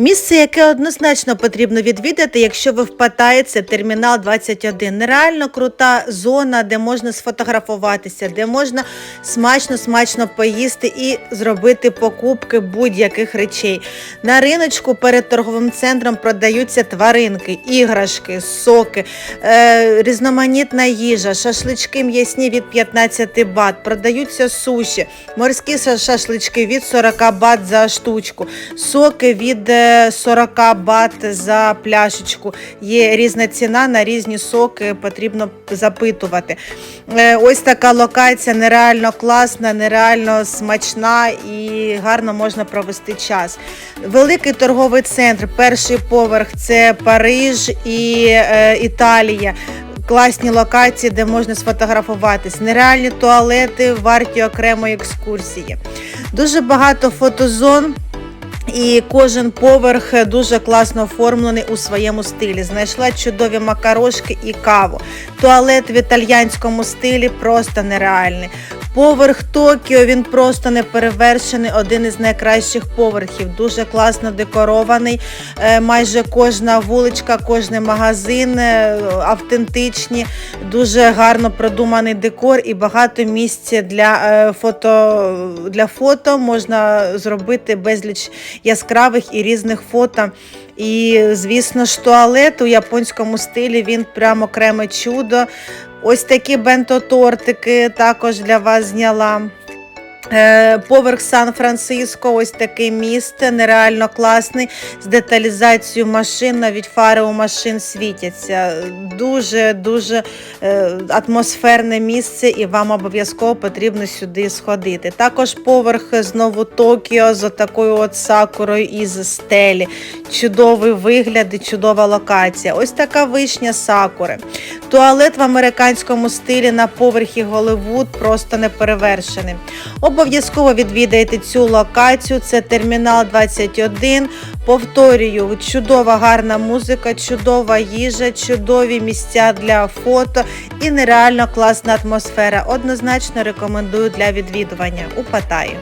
Місце, яке однозначно потрібно відвідати, якщо ви в це термінал 21. Нереально крута зона, де можна сфотографуватися, де можна смачно-смачно поїсти і зробити покупки будь-яких речей. На риночку перед торговим центром продаються тваринки, іграшки, соки, е, різноманітна їжа, шашлички м'ясні від 15 бат, продаються суші, морські шашлички від 40 бат за штучку, соки від е, 40 бат за пляшечку. Є різна ціна на різні соки, потрібно запитувати. Е, Ось така локація нереально класна, нереально смачна і гарно можна провести час. Великий торговий центр, перший поверх це Париж і е, Італія. Класні локації, де можна сфотографуватись, нереальні туалети, варті окремої екскурсії. Дуже багато фотозон. І кожен поверх дуже класно оформлений у своєму стилі. Знайшла чудові макарошки і каву. Туалет в італьянському стилі просто нереальний. Поверх Токіо він просто неперевершений, один із найкращих поверхів. Дуже класно декорований. Е, Майже кожна вуличка, кожний магазин е, автентичні, дуже гарно продуманий декор і багато місця для е, фото для фото можна зробити безліч яскравих і різних фото. І, звісно ж, туалет у японському стилі він прямо окреме чудо. Ось такі бенто-тортики також для вас зняла. Е, Поверх Сан-Франциско, ось таке місце, нереально класний, з деталізацією машин, навіть фари у машин світяться. Дуже дуже е, атмосферне місце, і вам обов'язково потрібно сюди сходити. Також поверх знову Токіо з такою от сакурою із стелі. Чудовий вигляд і чудова локація. Ось така вишня сакури. Туалет в американському стилі на поверхі Голливуд просто неперевершений. Обов'язково відвідайте цю локацію. Це термінал 21. Повторюю, чудова гарна музика, чудова їжа, чудові місця для фото і нереально класна атмосфера. Однозначно рекомендую для відвідування у Паттайі.